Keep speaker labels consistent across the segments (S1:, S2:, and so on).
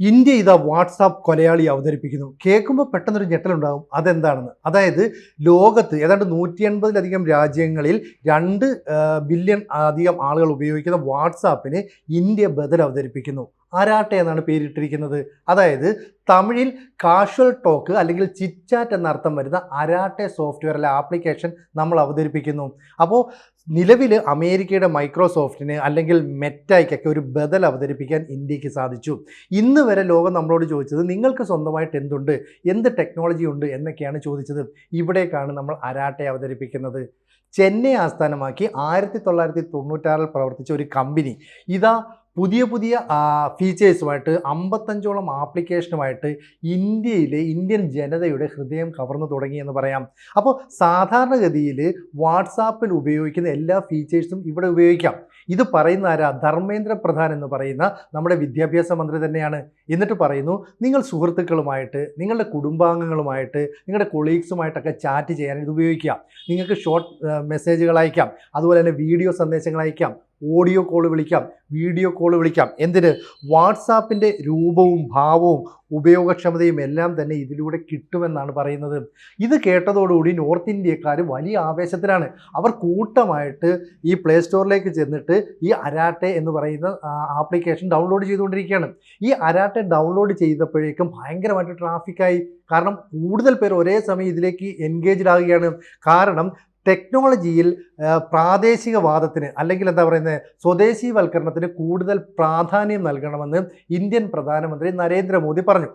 S1: India ഇതാ WhatsApp കൊലയാളി അവതരിപ്പിക്കുന്നു. കേൾക്കുമ്പോൾ പെട്ടെന്നൊരു ഞെട്ടലുണ്ടാകും അതെന്താണെന്ന്? അതായത് ലോകത്ത് ഏതാണ്ട് നൂറ്റി എൺപതിലധികം രാജ്യങ്ങളിൽ രണ്ട് ബില്യൺ അധികം ആളുകൾ ഉപയോഗിക്കുന്ന വാട്സാപ്പിന് ഇന്ത്യ ബദൽ അവതരിപ്പിക്കുന്നു. അരാട്ടെ എന്നാണ് പേരിട്ടിരിക്കുന്നത്. അതായത് തമിഴിൽ കാഷ്വൽ ടോക്ക് അല്ലെങ്കിൽ ചിറ്റാറ്റ് എന്നർത്ഥം വരുന്ന അരാട്ടെ സോഫ്റ്റ്വെയർ അല്ലെ ആപ്ലിക്കേഷൻ നമ്മൾ അവതരിപ്പിക്കുന്നു. അപ്പോൾ നിലവിൽ അമേരിക്കയുടെ മൈക്രോസോഫ്റ്റിന് അല്ലെങ്കിൽ മെറ്റായ്ക്കൊക്കെ ഒരു ബദൽ അവതരിപ്പിക്കാൻ ഇന്ത്യയ്ക്ക് സാധിച്ചു. ഇന്ന് വരെ ലോകം നമ്മളോട് ചോദിച്ചത് നിങ്ങൾക്ക് സ്വന്തമായിട്ട് എന്തുണ്ട്? എന്ത് ടെക്നോളജി ഉണ്ട്? എന്നൊക്കെയാണ് ചോദിച്ചത്. ഇവിടേക്കാണ് നമ്മൾ അരാട്ടെ അവതരിപ്പിക്കുന്നത്. ചെന്നൈ ആസ്ഥാനമാക്കി ആയിരത്തി തൊള്ളായിരത്തി തൊണ്ണൂറ്റാറിൽ പ്രവർത്തിച്ച ഒരു കമ്പനി ഇതാ പുതിയ പുതിയ ഫീച്ചേഴ്സുമായിട്ട് അമ്പത്തഞ്ചോളം ആപ്ലിക്കേഷനുമായിട്ട് ഇന്ത്യയിലെ ഇന്ത്യൻ ജനതയുടെ ഹൃദയം കവർന്നു തുടങ്ങി എന്ന് പറയാം. അപ്പോൾ സാധാരണഗതിയിൽ വാട്സാപ്പിൽ ഉപയോഗിക്കുന്ന എല്ലാ ഫീച്ചേഴ്സും ഇവിടെ ഉപയോഗിക്കാം. ഇത് പറയുന്ന ആരാ? ധർമ്മേന്ദ്ര പ്രധാൻ എന്ന് പറയുന്ന നമ്മുടെ വിദ്യാഭ്യാസ മന്ത്രി തന്നെയാണ്. എന്നിട്ട് പറയുന്നു നിങ്ങൾ സുഹൃത്തുക്കളുമായിട്ട് നിങ്ങളുടെ കുടുംബാംഗങ്ങളുമായിട്ട് നിങ്ങളുടെ കൊളീഗ്സുമായിട്ടൊക്കെ ചാറ്റ് ചെയ്യാൻ ഇത് ഉപയോഗിക്കാം. നിങ്ങൾക്ക് ഷോർട്ട് മെസ്സേജുകൾ അയക്കാം. അതുപോലെ തന്നെ വീഡിയോ സന്ദേശങ്ങൾ അയക്കാം. ഓഡിയോ കോൾ വിളിക്കാം വീഡിയോ കോൾ വിളിക്കാം. എന്തിന്? വാട്സാപ്പിന്റെ രൂപവും ഭാവവും ഉപയോഗക്ഷമതയും എല്ലാം തന്നെ ഇതിലൂടെ കിട്ടുമെന്നാണ് പറയുന്നത്. ഇത് കേട്ടതോടുകൂടി നോർത്ത് ഇന്ത്യക്കാർ വലിയ ആവേശത്തിലാണ്. അവർ കൂട്ടമായിട്ട് ഈ പ്ലേ സ്റ്റോറിലേക്ക് ചെന്നിട്ട് ഈ അരാട്ടെ എന്ന് പറയുന്ന ആപ്ലിക്കേഷൻ ഡൗൺലോഡ് ചെയ്തുകൊണ്ടിരിക്കുകയാണ്. ഈ അരാട്ടെ ഡൗൺലോഡ് ചെയ്തപ്പോഴേക്കും ഭയങ്കരമായിട്ട് ട്രാഫിക്കായി. കാരണം കൂടുതൽ പേർ ഒരേ സമയം ഇതിലേക്ക് എൻഗേജ്ഡ് ആകുകയാണ്. കാരണം ടെക്നോളജിയിൽ പ്രാദേശികവാദത്തിന് അല്ലെങ്കിൽ എന്താ പറയുന്നത് സ്വദേശീവൽക്കരണത്തിന് കൂടുതൽ പ്രാധാന്യം നൽകണമെന്ന് ഇന്ത്യൻ പ്രധാനമന്ത്രി നരേന്ദ്രമോദി പറഞ്ഞു.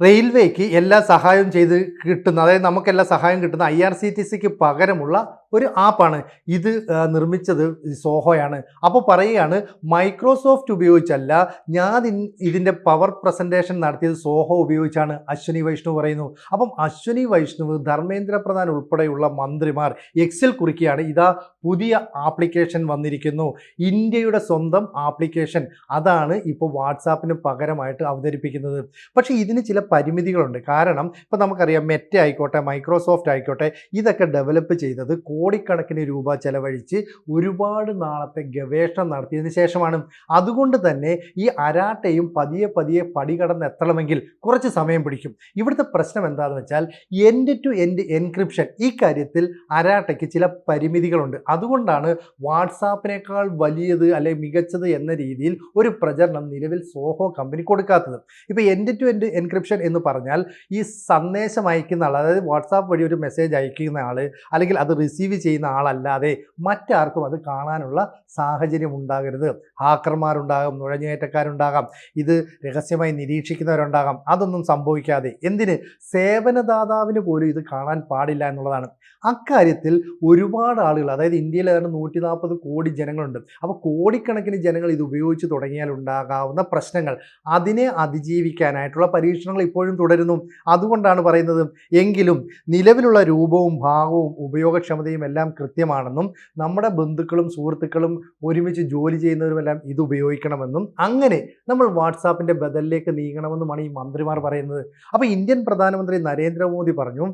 S1: റെയിൽവേക്ക് എല്ലാ സഹായവും ചെയ്ത് കിട്ടുന്ന അതായത് നമുക്കെല്ലാ സഹായം കിട്ടുന്ന ഐ ആർ സി ടി സിക്ക് പകരമുള്ള ഒരു ആപ്പാണ്. ഇത് നിർമ്മിച്ചത് സോഹോയാണ്. അപ്പോൾ പറയുകയാണ് മൈക്രോസോഫ്റ്റ് ഉപയോഗിച്ചല്ല ഞാൻ ഇതിന്റെ പവർ പ്രസന്റേഷൻ നടത്തിയത് സോഹോ ഉപയോഗിച്ചാണ് അശ്വനി വൈഷ്ണവ് പറയുന്നു. അപ്പം അശ്വനി വൈഷ്ണവ് ധർമ്മേന്ദ്ര പ്രധാൻ ഉൾപ്പെടെയുള്ള മന്ത്രിമാർ എക്സിൽ കുറിക്കുകയാണ് ഇതാ പുതിയ ആപ്ലിക്കേഷൻ വന്നിരിക്കുന്നു. ഇന്ത്യയുടെ സ്വന്തം ആപ്ലിക്കേഷൻ. അതാണ് ഇപ്പോൾ വാട്സാപ്പിന് പകരമായിട്ട് അവതരിപ്പിക്കുന്നത്. പക്ഷേ ഇതിന് ചില പരിമിതികളുണ്ട്. കാരണം ഇപ്പോൾ നമുക്കറിയാം മെറ്റ ആയിക്കോട്ടെ മൈക്രോസോഫ്റ്റ് ആയിക്കോട്ടെ ഇതൊക്കെ ഡെവലപ്പ് ചെയ്തത് കോടിക്കണക്കിന് രൂപ ചെലവഴിച്ച് ഒരുപാട് നാളത്തെ ഗവേഷണം നടത്തിയതിന് ശേഷമാണ്. അതുകൊണ്ട് തന്നെ ഈ അരാട്ടയും പതിയെ പതിയെ പടി കടന്ന് എത്തണമെങ്കിൽ കുറച്ച് സമയം പിടിക്കും. ഇവിടുത്തെ പ്രശ്നം എന്താണെന്ന് വെച്ചാൽ എൻഡ് ടു എൻഡ് എൻക്രിപ്ഷൻ ഈ കാര്യത്തിൽ അരാട്ടയ്ക്ക് ചില പരിമിതികളുണ്ട്. അതുകൊണ്ടാണ് വാട്സാപ്പിനേക്കാൾ വലിയത് അല്ലെ മികച്ചത് എന്ന രീതിയിൽ ഒരു പ്രചരണം നിലവിൽ സോഹോ കമ്പനി കൊടുക്കാത്തത്. ഇപ്പോൾ എൻഡ് ടു എൻഡ് എൻക്രിപ്ഷൻ എന്ന് പറഞ്ഞാൽ ഈ സന്ദേശം അയക്കുന്ന ആൾ അതായത് വാട്സാപ്പ് വഴി ഒരു മെസ്സേജ് അയക്കുന്ന ആൾ അല്ലെങ്കിൽ അത് റിസീവ് ചെയ്യുന്ന ആളല്ലാതെ മറ്റാർക്കും അത് കാണാനുള്ള സാഹചര്യം ഉണ്ടാകരുത്. ഹാക്കർമാരുണ്ടാകാം നുഴഞ്ഞുകയറ്റക്കാരുണ്ടാകാം ഇത് രഹസ്യമായി നിരീക്ഷിക്കുന്നവരുണ്ടാകാം. അതൊന്നും സംഭവിക്കാതെ എന്തിന്? സേവനദാതാവിന് പോലും ഇത് കാണാൻ പാടില്ല എന്നുള്ളതാണ്. അക്കാര്യത്തിൽ ഒരുപാട് ആളുകൾ അതായത് ഇന്ത്യയിൽ ഏതാണ്ട് നൂറ്റി നാൽപ്പത് കോടി ജനങ്ങളുണ്ട്. അപ്പോൾ കോടിക്കണക്കിന് ജനങ്ങൾ ഇത് ഉപയോഗിച്ച് തുടങ്ങിയാൽ ഉണ്ടാകാവുന്ന പ്രശ്നങ്ങൾ അതിനെ അതിജീവിക്കാനായിട്ടുള്ള പരീക്ഷണങ്ങൾ ഇപ്പോഴും തുടരുന്നു. അതുകൊണ്ടാണ് പറയുന്നത് എങ്കിലും നിലവിലുള്ള രൂപവും ഭാഗവും ഉപയോഗക്ഷമതയും എല്ലാം കൃത്യമാണെന്നും നമ്മുടെ ബന്ധുക്കളും സുഹൃത്തുക്കളും ഒരുമിച്ച് ജോലി ചെയ്യുന്നവരുമെല്ലാം ഇത് ഉപയോഗിക്കണമെന്നും അങ്ങനെ നമ്മൾ വാട്സാപ്പിന്റെ ബദലിലേക്ക് നീങ്ങണമെന്നുമാണ് ഈ മന്ത്രിമാർ പറയുന്നത്. അപ്പോൾ ഇന്ത്യൻ പ്രധാനമന്ത്രി നരേന്ദ്രമോദി പറഞ്ഞു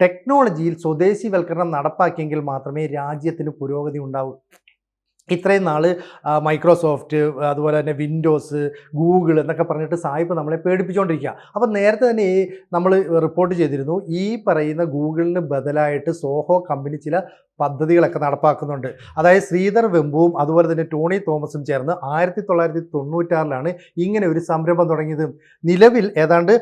S1: ടെക്നോളജിയിൽ സ്വദേശിവൽക്കരണം നടപ്പാക്കിയെങ്കിൽ മാത്രമേ രാജ്യത്തിന് പുരോഗതി ഉണ്ടാവൂ. ഇത്രയും നാൾ മൈക്രോസോഫ്റ്റ് അതുപോലെ തന്നെ വിൻഡോസ് ഗൂഗിൾ എന്നൊക്കെ പറഞ്ഞിട്ട് സായിപ്പ് നമ്മളെ പേടിപ്പിച്ചുകൊണ്ടിരിക്കുക അപ്പം നേരത്തെ തന്നെ ഈ നമ്മൾ റിപ്പോർട്ട് ചെയ്തിരുന്നു ഈ പറയുന്ന ഗൂഗിളിന് ബദലായിട്ട് സോഹോ കമ്പനി ചില പദ്ധതികളൊക്കെ നടപ്പാക്കുന്നുണ്ട്. അതായത് ശ്രീധർ വെമ്പുവും അതുപോലെ തന്നെ ടോണി തോമസും ചേർന്ന് ആയിരത്തി തൊള്ളായിരത്തി തൊണ്ണൂറ്റാറിലാണ് ഇങ്ങനെ ഒരു സംരംഭം തുടങ്ങിയത്. നിലവിൽ ഏതാണ്ട്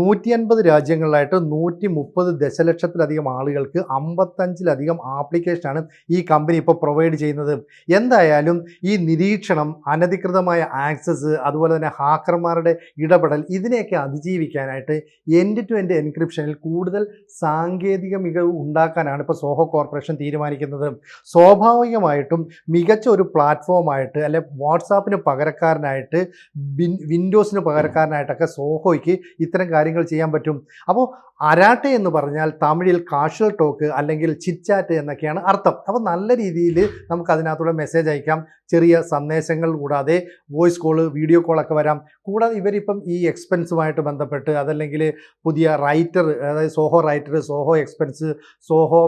S1: നൂറ്റി അൻപത് രാജ്യങ്ങളിലായിട്ട് നൂറ്റി മുപ്പത് ദശലക്ഷത്തിലധികം ആളുകൾക്ക് അമ്പത്തഞ്ചിലധികം ആപ്ലിക്കേഷനാണ് ഈ കമ്പനി ഇപ്പോൾ പ്രൊവൈഡ് ചെയ്യുന്നത്. എന്തായാലും ഈ നിരീക്ഷണം അനധികൃതമായ ആക്സസ് അതുപോലെ തന്നെ ഹാക്കർമാരുടെ ഇടപെടൽ ഇതിനെയൊക്കെ അതിജീവിക്കാനായിട്ട് എൻഡ് ടു എൻഡ് എൻക്രിപ്ഷനിൽ കൂടുതൽ സാങ്കേതിക മികവ് ഉണ്ടാക്കാനാണ് ഇപ്പോൾ സോഹോ കോർപ്പറേഷൻ തീരുമാനിക്കുന്നത് തീരുമാനിക്കുന്നത്. സ്വാഭാവികമായിട്ടും മികച്ച ഒരു പ്ലാറ്റ്ഫോമായിട്ട് അല്ലെ വാട്സാപ്പിന് പകരക്കാരനായിട്ട് വിൻഡോസിന് പകരക്കാരനായിട്ടൊക്കെ സോഹോയ്ക്ക് ഇത്തരം കാര്യങ്ങൾ ചെയ്യാൻ പറ്റും. അപ്പോൾ അരാട്ടെ എന്ന് പറഞ്ഞാൽ തമിഴിൽ കാഷ്വൽ ടോക്ക് അല്ലെങ്കിൽ ചിറ്റാറ്റ് എന്നൊക്കെയാണ് അർത്ഥം. അപ്പോൾ നല്ല രീതിയിൽ നമുക്ക് അതിനകത്തുള്ള മെസ്സേജ് അയക്കാം. ചെറിയ സന്ദേശങ്ങൾ കൂടാതെ വോയിസ് കോൾ വീഡിയോ കോളൊക്കെ വരാം. കൂടാതെ ഇവരിപ്പം ഈ എക്സ്പെൻസുമായിട്ട് ബന്ധപ്പെട്ട് അതല്ലെങ്കിൽ പുതിയ റൈറ്റർ അതായത് Zoho writer Zoho expense Zoho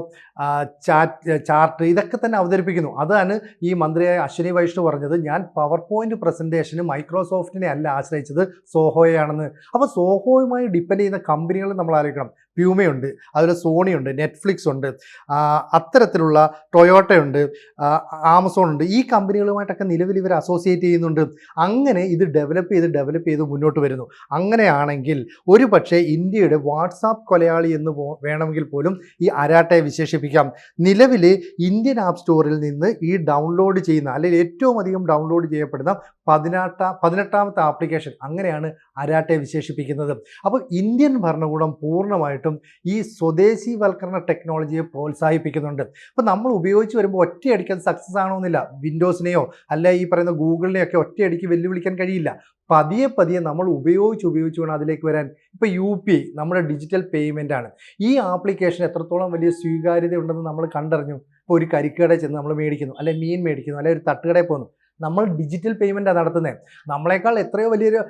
S1: chat chart ഇതൊക്കെ തന്നെ അവതരിപ്പിക്കുന്നു. അതാണ് ഈ മന്ത്രിയായ അശ്വിനി വൈഷ്ണു പറഞ്ഞത്. ഞാൻ പവർ പോയിന്റ് പ്രസന്റേഷന് മൈക്രോസോഫ്റ്റിനെ അല്ല ആശ്രയിച്ചത് സോഹോയാണെന്ന് അപ്പോൾ സോഹോയുമായി ഡിപ്പെൻഡ് ചെയ്യുന്ന കമ്പനികൾ നമ്മൾ ആലോചിക്കണം. പ്യൂമയുണ്ട് അതുപോലെ സോണിയുണ്ട് നെറ്റ്ഫ്ലിക്സ് ഉണ്ട് അത്തരത്തിലുള്ള ടൊയോട്ടയുണ്ട് ആമസോൺ ഉണ്ട് ഈ കമ്പനികളുമായിട്ടൊക്കെ നിലവിൽ ഇവർ അസോസിയേറ്റ് ചെയ്യുന്നുണ്ട്. അങ്ങനെ ഇത് ഡെവലപ്പ് ചെയ്ത് ഡെവലപ്പ് ചെയ്ത് മുന്നോട്ട് വരുന്നു. അങ്ങനെയാണെങ്കിൽ ഒരു പക്ഷേ ഇന്ത്യയുടെ വാട്സാപ്പ് കൊലയാളി എന്ന് വേണമെങ്കിൽ പോലും ഈ അരാട്ടയെ വിശേഷിപ്പിക്കാം. നിലവിൽ ഇന്ത്യൻ ആപ്പ് സ്റ്റോറിൽ നിന്ന് ഈ ഡൗൺലോഡ് ചെയ്യുന്ന അല്ലെങ്കിൽ ഏറ്റവും അധികം ഡൗൺലോഡ് ചെയ്യപ്പെടുന്ന പതിനെട്ടാം പതിനെട്ടാമത്തെ ആപ്ലിക്കേഷൻ അങ്ങനെയാണ് അരാട്ടയെ വിശേഷിപ്പിക്കുന്നത്. അപ്പോൾ ഇന്ത്യൻ ഭരണകൂടം പൂർണമായിട്ടും ഈ സ്വദേശിവൽക്കരണ ടെക്നോളജിയെ പ്രോത്സാഹിപ്പിക്കുന്നുണ്ട്. അപ്പോൾ നമ്മൾ ഉപയോഗിച്ച് വരുമ്പോൾ ഒറ്റയടിക്ക് അത് സക്സസ് ആണോന്നില്ല വിൻഡോസിനെയോ അല്ല ഈ പറയുന്ന ഗൂഗിളിനെയൊക്കെ ഒറ്റയടിക്ക് വെല്ലുവിളിക്കാൻ കഴിയില്ല. പതിയെ പതിയെ നമ്മൾ ഉപയോഗിച്ച് ഉപയോഗിച്ച് വേണം അതിലേക്ക് വരാൻ. ഇപ്പോൾ യു പി ഐ നമ്മുടെ ഡിജിറ്റൽ പേയ്മെന്റ് ആണ്. ഈ ആപ്ലിക്കേഷൻ എത്രത്തോളം വലിയ സ്വീകാര്യത ഉണ്ടെന്ന് നമ്മൾ കണ്ടറിഞ്ഞു. ഇപ്പോൾ ഒരു കരിക്കടയിൽ ചെന്ന് നമ്മൾ മേടിക്കുന്നു അല്ലെങ്കിൽ മീൻ മേടിക്കുന്നു അല്ലെങ്കിൽ ഒരു തട്ടുകടയിൽ പോകുന്നു. നമ്മൾ ഡിജിറ്റൽ പേയ്മെന്റാണ് നടത്തുന്നത് നമ്മളെക്കാൾ എത്രയോ വലിയൊരു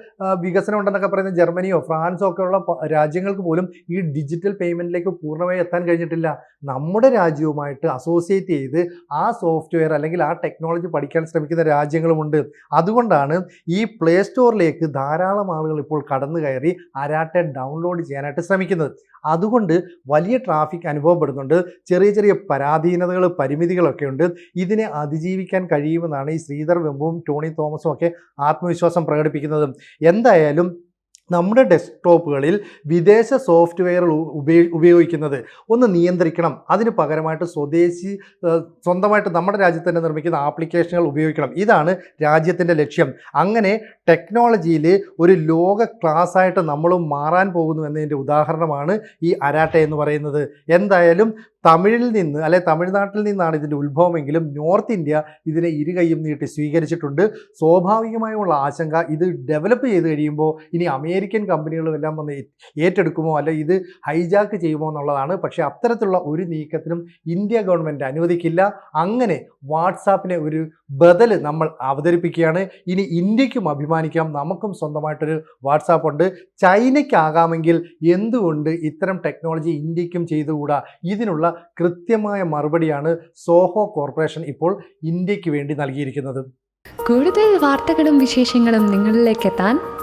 S1: വികസനം ഉണ്ടെന്നൊക്കെ പറയുന്ന ജർമ്മനിയോ ഫ്രാൻസോ ഒക്കെയുള്ള രാജ്യങ്ങൾക്ക് പോലും ഈ ഡിജിറ്റൽ പേയ്മെന്റിലേക്ക് പൂർണമായി എത്താൻ കഴിഞ്ഞിട്ടില്ല. നമ്മുടെ രാജ്യവുമായിട്ട് അസോസിയേറ്റ് ചെയ്ത് ആ സോഫ്റ്റ്വെയർ അല്ലെങ്കിൽ ആ ടെക്നോളജി പഠിക്കാൻ ശ്രമിക്കുന്ന രാജ്യങ്ങളുമുണ്ട് അതുകൊണ്ടാണ് ഈ പ്ലേ സ്റ്റോറിലേക്ക് ധാരാളം ആളുകൾ ഇപ്പോൾ കടന്നു കയറി അരാട്ടെ ഡൗൺലോഡ് ചെയ്യാനായിട്ട് ശ്രമിക്കുന്നത്. അതുകൊണ്ട് വലിയ ട്രാഫിക് അനുഭവപ്പെടുന്നുണ്ട്. ചെറിയ ചെറിയ പരാധീനതകൾ പരിമിതികളൊക്കെ ഉണ്ട്. ഇതിനെ അതിജീവിക്കാൻ കഴിയുമെന്നാണ് ഈ ശ്രീധർ വെമ്പും ടോണി തോമസും ഒക്കെ ആത്മവിശ്വാസം പ്രകടിപ്പിക്കുന്നതും. എന്തായാലും നമ്മുടെ ഡെസ്ക്ടോപ്പുകളിൽ വിദേശ സോഫ്റ്റ്വെയർ ഉപയോഗി ഉപയോഗിക്കുന്നത് ഒന്ന് നിയന്ത്രിക്കണം. അതിന് പകരമായിട്ട് സ്വദേശി സ്വന്തമായിട്ട് നമ്മുടെ രാജ്യത്ത് തന്നെ നിർമ്മിക്കുന്ന ആപ്ലിക്കേഷനുകൾ ഉപയോഗിക്കണം. ഇതാണ് രാജ്യത്തിന്റെ ലക്ഷ്യം. അങ്ങനെ ടെക്നോളജിയിൽ ഒരു ലോക ക്ലാസ് ആയിട്ട് നമ്മളും മാറാൻ പോകുന്നു എന്നതിന്റെ ഉദാഹരണമാണ് ഈ അരാട്ട എന്ന് പറയുന്നത്. എന്തായാലും തമിഴിൽ നിന്ന് അല്ലെ തമിഴ്നാട്ടിൽ നിന്നാണ് ഇതിന്റെ ഉത്ഭവമെങ്കിലും നോർത്ത് ഇന്ത്യ ഇതിനെ ഇരുകൈയും നീട്ടി സ്വീകരിച്ചിട്ടുണ്ട്. സ്വാഭാവികമായുള്ള ആശങ്ക ഇത് ഡെവലപ്പ് ചെയ്ത് കഴിയുമ്പോൾ ഇനി അമേരിക്കൻ കമ്പനികളും എല്ലാം വന്ന് ഏറ്റെടുക്കുമോ? അല്ലെ ഇത് ഹൈജാക്ക് ചെയ്യുമോ എന്നുള്ളതാണ്. പക്ഷേ അത്തരത്തിലുള്ള ഒരു നീക്കത്തിനും ഇന്ത്യ ഗവൺമെന്റ് അനുവദിക്കില്ല. അങ്ങനെ വാട്സാപ്പിനെ ഒരു ബദൽ നമ്മൾ അവതരിപ്പിക്കുകയാണ്. ഇനി ഇന്ത്യക്കും അഭിമാനിക്കാം. നമുക്കും സ്വന്തമായിട്ടൊരു വാട്സാപ്പ് ഉണ്ട്. ചൈനയ്ക്കാകാമെങ്കിൽ എന്തുകൊണ്ട് ഇത്തരം ടെക്നോളജി ഇന്ത്യക്കും ചെയ്തുകൂടാ? ഇതിനുള്ള കൃത്യമായ മറുപടിയാണ് സോഹോ കോർപ്പറേഷൻ ഇപ്പോൾ ഇന്ത്യയ്ക്ക് വേണ്ടി നൽകിയിരിക്കുന്നത്.
S2: കൂടുതൽ വാർത്തകളും വിശേഷങ്ങളും നിങ്ങളിലേക്ക് എത്താൻ